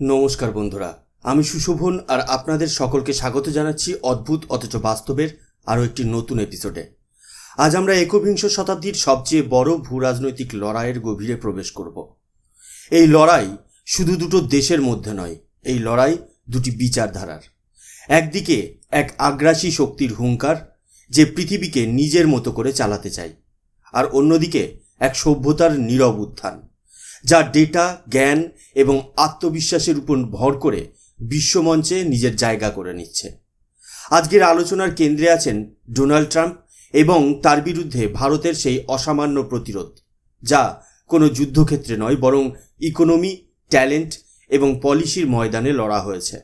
নমস্কার বন্ধুরা, আমি সুশোভন আর আপনাদের সকলকে স্বাগত জানাচ্ছি অদ্ভুত অথচ বাস্তবের আরও একটি নতুন এপিসোডে আজ আমরা একবিংশ শতাব্দীর সবচেয়ে বড় ভূরাজনৈতিক লড়াইয়ের গভীরে প্রবেশ করব। এই লড়াই শুধু দুটো দেশের মধ্যে নয়, এই লড়াই দুটি বিচারধারার। একদিকে এক আগ্রাসী শক্তির হুঙ্কার যে পৃথিবীকে নিজের মতো করে চালাতে চায়, আর অন্যদিকে এক সভ্যতার নীরব উত্থান। যা ডেটা, জ্ঞান এবং আত্মবিশ্বাসের উপর ভর করে বিশ্বমঞ্চে নিজের জায়গা করে নিচ্ছে। আজকের আলোচনার কেন্দ্রে আছেন ডোনাল্ড ট্রাম্প এবং তার বিরুদ্ধে ভারতের সেই অসামান্য প্রতিরোধ, যা কোনো যুদ্ধক্ষেত্রে নয়, বরং ইকোনমি, ট্যালেন্ট এবং পলিসির ময়দানে লড়া হয়েছে।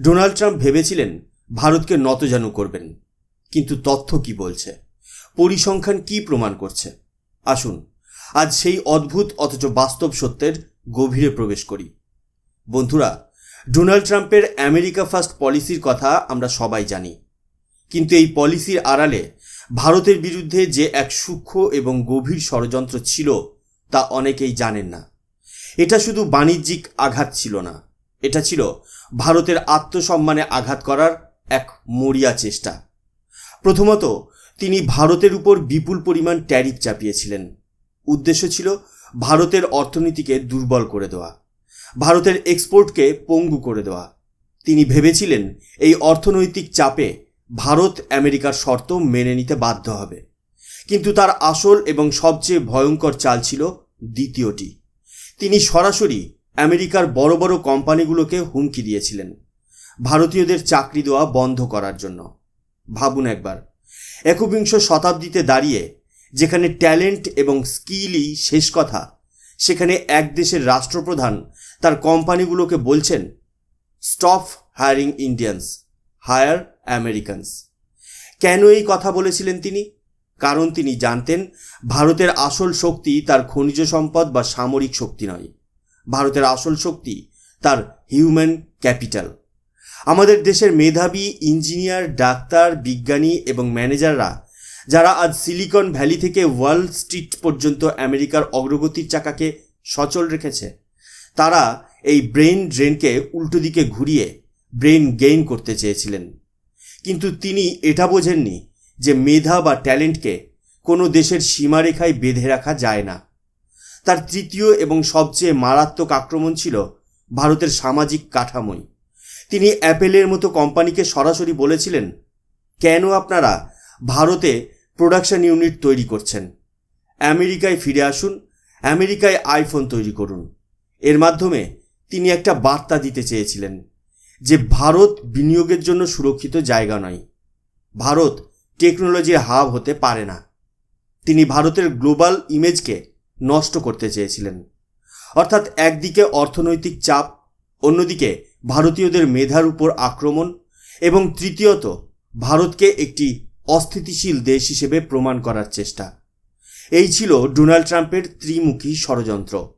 ডোনাল্ড ট্রাম্প ভেবেছিলেন ভারতকে নতজানু করবেন, কিন্তু তথ্য কি বলছে? পরিসংখ্যান কি প্রমাণ করছে? আসুন আজ সেই অদ্ভুত, অথচ বাস্তব সত্যের গভীরে প্রবেশ করি। বন্ধুরা, ডোনাল্ড ট্রাম্পের আমেরিকা ফার্স্ট পলিসির কথা আমরা সবাই জানি। কিন্তু এই পলিসির আড়ালে ভারতের বিরুদ্ধে যে এক সূক্ষ্ম এবং গভীর ষড়যন্ত্র ছিল, তা অনেকেই জানেন না। এটা শুধু বাণিজ্যিক আঘাত ছিল না, এটা ছিল ভারতের আত্মসম্মানে আঘাত করার এক মরিয়া চেষ্টা। প্রথমত, তিনি ভারতের উপর বিপুল পরিমাণ ট্যারিফ চাপিয়েছিলেন। উদ্দেশ্য ছিল ভারতের অর্থনীতিকে দুর্বল করে দেওয়া, ভারতের এক্সপোর্টকে পঙ্গু করে দেওয়া। তিনি ভেবেছিলেন এই অর্থনৈতিক চাপে ভারত আমেরিকার শর্ত মেনে নিতে বাধ্য হবে। কিন্তু তার আসল এবং সবচেয়ে ভয়ঙ্কর চাল ছিল দ্বিতীয়টি। তিনি সরাসরি আমেরিকার বড় বড় কোম্পানিগুলোকে হুমকি দিয়েছিলেন ভারতীয়দের চাকরি দেওয়া বন্ধ করার জন্য। ভাবুন একবার, একবিংশ শতাব্দীতে দাঁড়িয়ে যেখানে ট্যালেন্ট এবং স্কিলই শেষ কথা, সেখানে এক দেশের রাষ্ট্রপ্রধান তার কোম্পানিগুলোকে বলছেন stop hiring Indians hire Americans কেন এই কথা বলেছিলেন তিনি? কারণ তিনি জানতেন, ভারতের আসল শক্তি তার খনিজ সম্পদ বা সামরিক শক্তি নয়। ভারতের আসল শক্তি তার হিউম্যান ক্যাপিটাল আমাদের দেশের মেধাবী, ইঞ্জিনিয়ার, ডাক্তার, বিজ্ঞানী এবং ম্যানেজাররা যারা আজ সিলিকন ভ্যালি থেকে ওয়াল স্ট্রিট পর্যন্ত আমেরিকার অগ্রগতির চাকাকে সচল রেখেছে, তারা এই ব্রেন ড্রেনকে উল্টো দিকে ঘুরিয়ে ব্রেন গেইন করতে চেয়েছিলেন। কিন্তু তিনি এটা বোঝেননি যে মেধা বা ট্যালেন্টকে কোনো দেশের সীমারেখায় বেঁধে রাখা যায় না। তার তৃতীয় এবং সবচেয়ে মারাত্মক আক্রমণ ছিল ভারতের সামাজিক কাঠামোই তিনি অ্যাপেলের মতো কোম্পানিকে সরাসরি বলেছিলেন, কেন আপনারা ভারতে প্রোডাকশন ইউনিট তৈরি করছেন। আমেরিকায় ফিরে আসুন, আমেরিকায় আইফোন তৈরি করুন। এর মাধ্যমে তিনি একটা বার্তা দিতে চেয়েছিলেন যে ভারত বিনিয়োগের জন্য সুরক্ষিত জায়গা নয়। ভারত টেকনোলজির হাব হতে পারে না। তিনি ভারতের গ্লোবাল ইমেজকে নষ্ট করতে চেয়েছিলেন। অর্থাৎ একদিকে অর্থনৈতিক চাপ, অন্যদিকে ভারতীয়দের মেধার উপর আক্রমণ এবং তৃতীয়ত ভারতকে একটি অস্থিতিশীল দেশ হিসেবে প্রমাণ করার চেষ্টা। এই ছিল ডোনাল্ড ট্রাম্পের ত্রিমুখী ষড়যন্ত্র।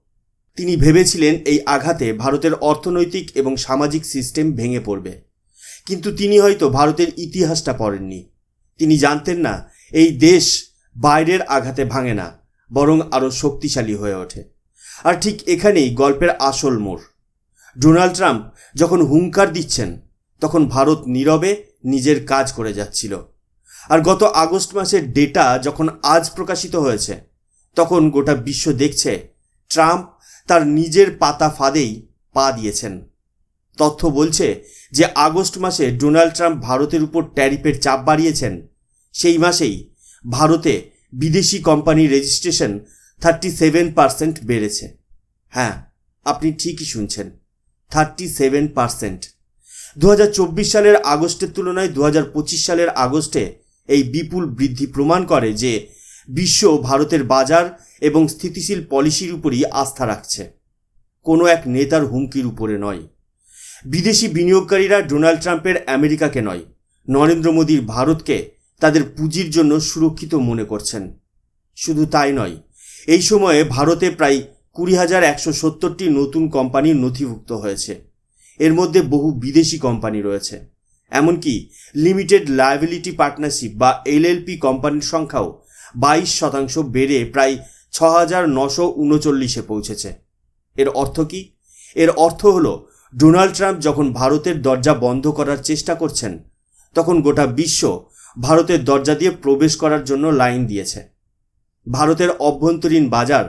তিনি ভেবেছিলেন এই আঘাতে ভারতের অর্থনৈতিক এবং সামাজিক সিস্টেম ভেঙে পড়বে। কিন্তু তিনি হয়তো ভারতের ইতিহাসটা পড়েননি। তিনি জানতেন না, এই দেশ বাইরের আঘাতে ভাঙে না, বরং আরও শক্তিশালী হয়ে ওঠে। আর ঠিক এখানেই গল্পের আসল মোড়। ডোনাল্ড ট্রাম্প যখন হুঙ্কার দিচ্ছেন, তখন ভারত নীরবে নিজের কাজ করে যাচ্ছিল। আর গত আগস্ট মাসের ডেটা যখন আজ প্রকাশিত হয়েছে, তখন গোটা বিশ্ব দেখছে ট্রাম্প তার নিজের পাতা ফাঁদেই পা দিয়েছেন। তথ্য বলছে যে আগস্ট মাসে ডোনাল্ড ট্রাম্প ভারতের উপর ট্যারিফের চাপ বাড়িয়েছেন। সেই মাসেই ভারতে বিদেশি কোম্পানির রেজিস্ট্রেশন থার্টি সেভেন পার্সেন্ট বেড়েছে। হ্যাঁ আপনি ঠিকই শুনছেন, থার্টি সেভেন পার্সেন্ট। দু হাজার চব্বিশ সালের আগস্টের তুলনায় দু হাজার পঁচিশ সালের আগস্টে এই বিপুল বৃদ্ধি প্রমাণ করে যে বিশ্ব ভারতের বাজার এবং স্থিতিশীল পলিসির উপরই আস্থা রাখছে। কোনো এক নেতার হুমকির উপরে নয়। বিদেশি বিনিয়োগকারীরা ডোনাল্ড ট্রাম্পের আমেরিকাকে নয়, নরেন্দ্র মোদীর ভারতকে তাদের পুঁজির জন্য সুরক্ষিত মনে করছেন। শুধু তাই নয়, এই সময়ে ভারতে প্রায় কুড়ি হাজার একশো সত্তরটি নতুন কোম্পানি নথিভুক্ত হয়েছে। এর মধ্যে বহু বিদেশি কোম্পানি রয়েছে। এমনকি লিমিটেড লায়াবিলিটি পার্টনারশিপ বা এলএলপি কোম্পানির সংখ্যাও বাইশ শতাংশ বেড়ে প্রায় ছ হাজার নশো উনচল্লিশে পৌঁছেছে। এর অর্থ কি? এর অর্থ হল, ডোনাল্ড ট্রাম্প যখন ভারতের দরজা বন্ধ করার চেষ্টা করছেন, তখন গোটা বিশ্ব ভারতের দরজা দিয়ে প্রবেশ করার জন্য লাইন দিয়েছে। ভারতের অভ্যন্তরীণ বাজার,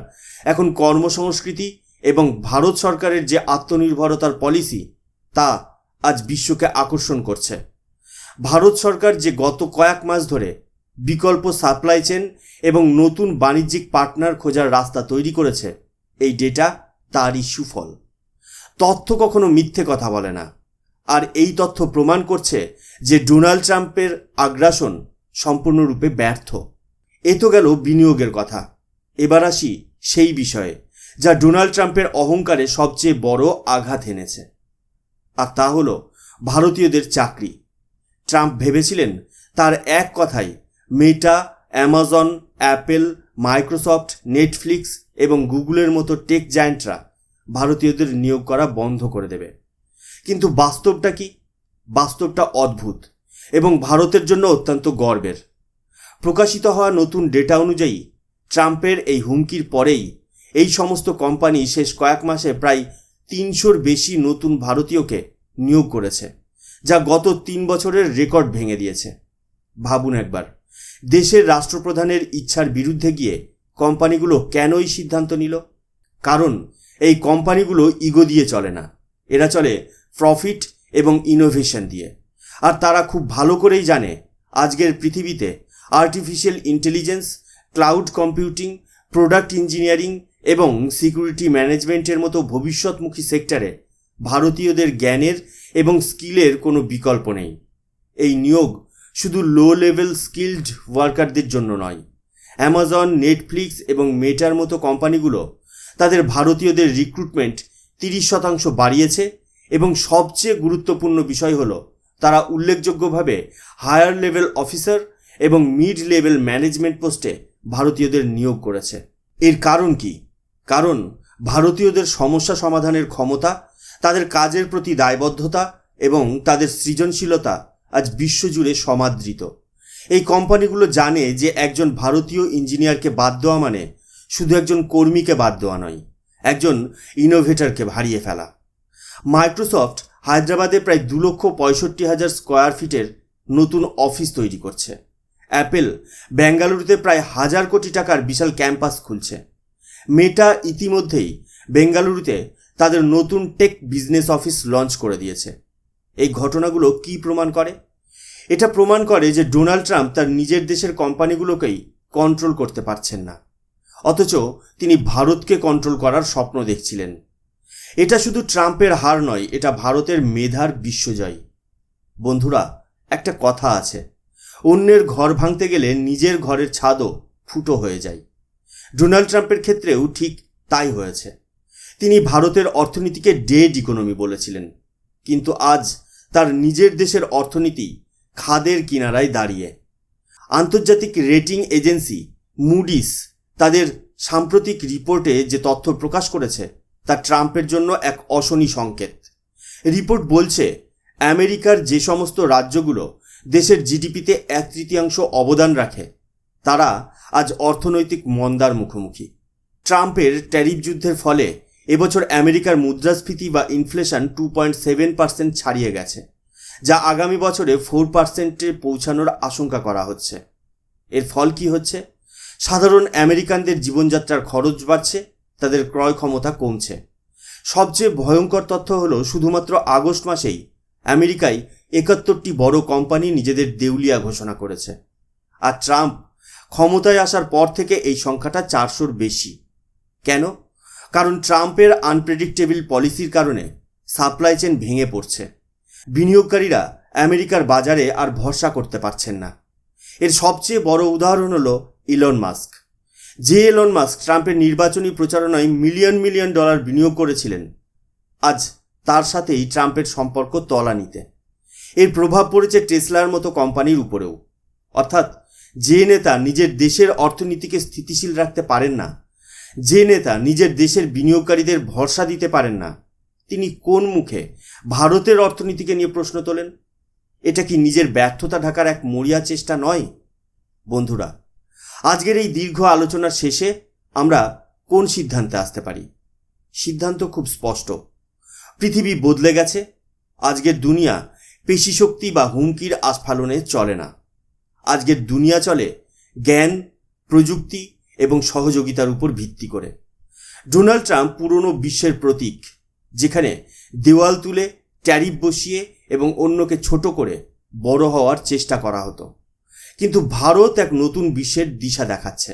এখন কর্মসংস্কৃতি এবং ভারত সরকারের যে আত্মনির্ভরতার পলিসি, তা আজ বিশ্বকে আকর্ষণ করছে। ভারত সরকার যে গত কয়েক মাস ধরে বিকল্প সাপ্লাই চেন এবং নতুন বাণিজ্যিক পার্টনার খোঁজার রাস্তা তৈরি করেছে, এই ডেটা তারই সুফল। তথ্য কখনো মিথ্যে কথা বলে না। আর এই তথ্য প্রমাণ করছে যে ডোনাল্ড ট্রাম্পের আগ্রাসন সম্পূর্ণরূপে ব্যর্থ। এ তো গেল বিনিয়োগের কথা। এবার আসি সেই বিষয়ে, যা ডোনাল্ড ট্রাম্পের অহংকারে সবচেয়ে বড় আঘাত এনেছে। আর তা হল ভারতীয়দের চাকরি। ট্রাম্প ভেবেছিলেন তার এক কথাই, Meta, Amazon, Apple, Microsoft, Netflix এবং গুগলের মতো টেক জায়ান্টরা ভারতীয়দের নিয়োগ করা বন্ধ করে দেবে। কিন্তু বাস্তবটা কি? বাস্তবটা অদ্ভুত এবং ভারতের জন্য অত্যন্ত গর্বের। প্রকাশিত হওয়া নতুন ডেটা অনুযায়ী, ট্রাম্পের এই হুমকির পরেই এই সমস্ত কোম্পানি শেষ কয়েক মাসে প্রায় তিনশোর বেশি নতুন ভারতীয়কে নিয়োগ করেছে, যা গত তিন বছরের রেকর্ড ভেঙে দিয়েছে। ভাবুন একবার, দেশের রাষ্ট্রপ্রধানের ইচ্ছার বিরুদ্ধে গিয়ে কোম্পানিগুলো কেনই সিদ্ধান্ত নিল? কারণ, এই কোম্পানিগুলো ইগো দিয়ে চলে না। এরা চলে প্রফিট এবং ইনোভেশন দিয়ে। আর তারা খুব ভালো করেই জানে, আজকের পৃথিবীতে artificial intelligence cloud computing product engineering এবং সিকিউরিটি ম্যানেজমেন্টের মতো ভবিষ্যৎমুখী সেক্টরে ভারতীয়দের জ্ঞানের এবং স্কিলের কোনো বিকল্প নেই। এই নিয়োগ শুধু লো লেভেল স্কিল্ড ওয়ার্কারদের জন্য নয়। অ্যামাজন নেটফ্লিক্স এবং মেটার মতো কোম্পানিগুলো তাদের ভারতীয়দের রিক্রুটমেন্ট তিরিশ শতাংশ বাড়িয়েছে এবং সবচেয়ে গুরুত্বপূর্ণ বিষয় হলো তারা উল্লেখযোগ্যভাবে হায়ার লেভেল অফিসার এবং মিড লেভেল ম্যানেজমেন্ট পোস্টে ভারতীয়দের নিয়োগ করেছে। এর কারণ কি? কারণ ভারতীয়দের সমস্যা সমাধানের ক্ষমতা, তাদের কাজের প্রতি দায়বদ্ধতা এবং তাদের সৃজনশীলতা আজ বিশ্বজুড়ে সমাদৃত। এই কোম্পানিগুলো জানে যে একজন ভারতীয় ইঞ্জিনিয়ারকে বাদ দেওয়া মানে শুধু একজন কর্মীকে বাদ দেওয়া নয়, একজন ইনোভেটরকে হারিয়ে ফেলা। মাইক্রোসফট হায়দ্রাবাদে প্রায় দু লক্ষ পঁয়ষট্টি হাজার স্কোয়ার ফিটের নতুন অফিস তৈরি করছে। অ্যাপেল বেঙ্গালুরুতে প্রায় হাজার কোটি টাকার বিশাল ক্যাম্পাস খুলছে। মেটা ইতিমধ্যেই বেঙ্গালুরুতে তাদের নতুন টেক বিজনেস অফিস লঞ্চ করে দিয়েছে। এই ঘটনাগুলো কি প্রমাণ করে? এটা প্রমাণ করে যে ডোনাল্ড ট্রাম্প তার নিজের দেশের কোম্পানিগুলোকেই কন্ট্রোল করতে পারছেন না। অথচ তিনি ভারতকে কন্ট্রোল করার স্বপ্ন দেখছিলেন। এটা শুধু ট্রাম্পের হার নয়, এটা ভারতের মেধার বিশ্বজয়। বন্ধুরা, একটা কথা আছে। অন্যের ঘর ভাঙতে গেলে নিজের ঘরের ছাদও ফুটো হয়ে যায়। ডোনাল্ড ট্রাম্পের ক্ষেত্রেও ঠিক তাই হয়েছে। তিনি ভারতের অর্থনীতিকে ডেড ইকোনমি বলেছিলেন, কিন্তু আজ তার নিজের দেশের অর্থনীতি খাদের কিনারায় দাঁড়িয়ে। আন্তর্জাতিক রেটিং এজেন্সি মুডিস তাদের সাম্প্রতিক রিপোর্টে যে তথ্য প্রকাশ করেছে, তা ট্রাম্পের জন্য এক অশনি সংকেত। রিপোর্ট বলছে, আমেরিকার যে সমস্ত রাজ্যগুলো দেশের জিডিপিতে এক তৃতীয়াংশ অবদান রাখে তারা আজ অর্থনৈতিক মন্দার মুখোমুখি। ট্রাম্পের ট্যারিফ যুদ্ধের ফলে এবছর আমেরিকার মুদ্রাস্ফীতি বা inflation two point seven percent ছাড়িয়ে গেছে, যা আগামী বছরে ফোর পার্সেন্টে পৌঁছানোর আশঙ্কা করা হচ্ছে। এর ফল কি হচ্ছে? সাধারণ আমেরিকানদের জীবনযাত্রার খরচ বাড়ছে, তাদের ক্রয় ক্ষমতা কমছে। সবচেয়ে ভয়ঙ্কর তথ্য হলো শুধুমাত্র আগস্ট মাসেই আমেরিকায় একাত্তরটি বড় কোম্পানি নিজেদের দেউলিয়া ঘোষণা করেছে। আর ট্রাম্প ক্ষমতায় আসার পর থেকে এই সংখ্যাটা চারশোর বেশি। কেন? কারণ ট্রাম্পের আনপ্রেডিক্টেবল পলিসির কারণে সাপ্লাই চেন ভেঙে পড়ছে। বিনিয়োগকারীরা আমেরিকার বাজারে আর ভরসা করতে পারছেন না। এর সবচেয়ে বড় উদাহরণ হলো ইলন মাস্ক যে এলন মাস্ক ট্রাম্পের নির্বাচনী প্রচারণায় মিলিয়ন মিলিয়ন ডলার বিনিয়োগ করেছিলেন, আজ তার সাথেই ট্রাম্পের সম্পর্ক তলানিতে। এর প্রভাব পড়েছে টেসলার মতো কোম্পানির উপরেও। অর্থাৎ যে নেতা নিজের দেশের অর্থনীতিকে স্থিতিশীল রাখতে পারেন না, যে নেতা নিজের দেশের বিনিয়োগকারীদের ভরসা দিতে পারেন না, তিনি কোন মুখে ভারতের অর্থনীতিকে নিয়ে প্রশ্ন তোলেন? এটা কি নিজের ব্যর্থতা ঢাকার এক মরিয়া চেষ্টা নয়? বন্ধুরা, আজকের এই দীর্ঘ আলোচনার শেষে আমরা কোন সিদ্ধান্তে আসতে পারি? সিদ্ধান্ত খুব স্পষ্ট। পৃথিবী বদলে গেছে, আজকের দুনিয়া পেশিশক্তি বা হুমকির আস্ফালনে চলে না। আজকের দুনিয়া চলে জ্ঞান, প্রযুক্তি এবং সহযোগিতার উপর ভিত্তি করে। ডোনাল্ড ট্রাম্প পুরনো বিশ্বের প্রতীক, যেখানে দেওয়াল তুলে ট্যারিফ বসিয়ে এবং অন্যকে ছোট করে বড় হওয়ার চেষ্টা করা হতো। কিন্তু ভারত এক নতুন বিশ্বের দিশা দেখাচ্ছে,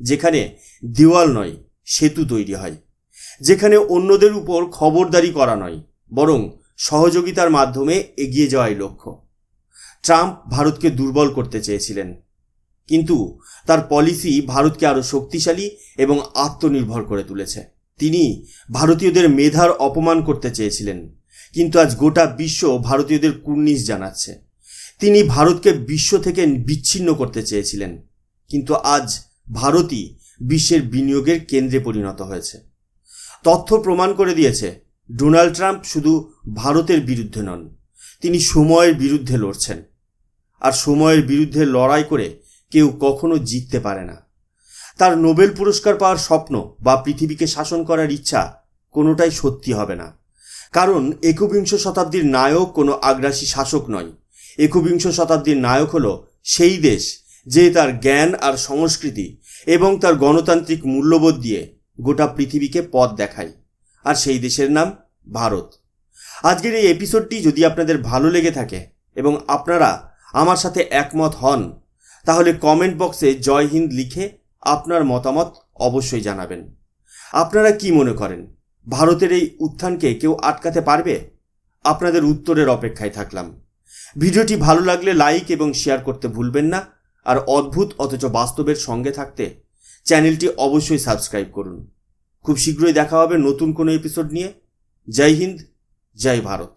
যেখানে দেওয়াল নয়, সেতু তৈরি হয়। যেখানে অন্যদের উপর খবরদারি করা নয়, বরং সহযোগিতার মাধ্যমে এগিয়ে যাওয়াই লক্ষ্য। ট্রাম্প ভারতকে দুর্বল করতে চেয়েছিলেন। কিন্তু তার পলিসি ভারতকে আরও শক্তিশালী এবং আত্মনির্ভর করে তুলেছে। তিনি ভারতীয়দের মেধার অপমান করতে চেয়েছিলেন, কিন্তু আজ গোটা বিশ্ব ভারতীয়দের কুর্নিশ জানাচ্ছে। তিনি ভারতকে বিশ্ব থেকে বিচ্ছিন্ন করতে চেয়েছিলেন, কিন্তু আজ ভারতই বিশ্বের বিনিয়োগের কেন্দ্রে পরিণত হয়েছে। তথ্য প্রমাণ করে দিয়েছে, ডোনাল্ড ট্রাম্প শুধু ভারতের বিরুদ্ধে নন, তিনি সময়ের বিরুদ্ধে লড়ছেন। আর সময়ের বিরুদ্ধে লড়াই করে কেউ কখনো জিততে পারে না। তার নোবেল পুরস্কার পাওয়ার স্বপ্ন বা পৃথিবীকে শাসন করার ইচ্ছা কোনোটাই সত্যি হবে না। কারণ একবিংশ শতাব্দীর নায়ক কোনো আগ্রাসী শাসক নয়। একবিংশ শতাব্দীর নায়ক হলো সেই দেশ যে তার জ্ঞান আর সংস্কৃতি এবং তার গণতান্ত্রিক মূল্যবোধ দিয়ে গোটা পৃথিবীকে পথ দেখায়। আর সেই দেশের নাম ভারত। আজকের এই এপিসোডটি যদি আপনাদের ভালো লেগে থাকে এবং আপনারা আমার সাথে একমত হন, তাহলে কমেন্ট বক্সে জয় হিন্দ লিখে আপনার মতামত অবশ্যই জানাবেন। আপনারা কি মনে করেন? ভারতের এই উত্থানকে কেউ আটকাতে পারবে? আপনাদের উত্তরের অপেক্ষায় থাকলাম। ভিডিওটি ভালো লাগলে লাইক এবং শেয়ার করতে ভুলবেন না, আর অদ্ভুত অথচ বাস্তবের সঙ্গে থাকতে চ্যানেলটি অবশ্যই সাবস্ক্রাইব করুন। খুব শীঘ্রই দেখা হবে নতুন কোনো এপিসোড নিয়ে। জয় হিন্দ, জয় ভারত।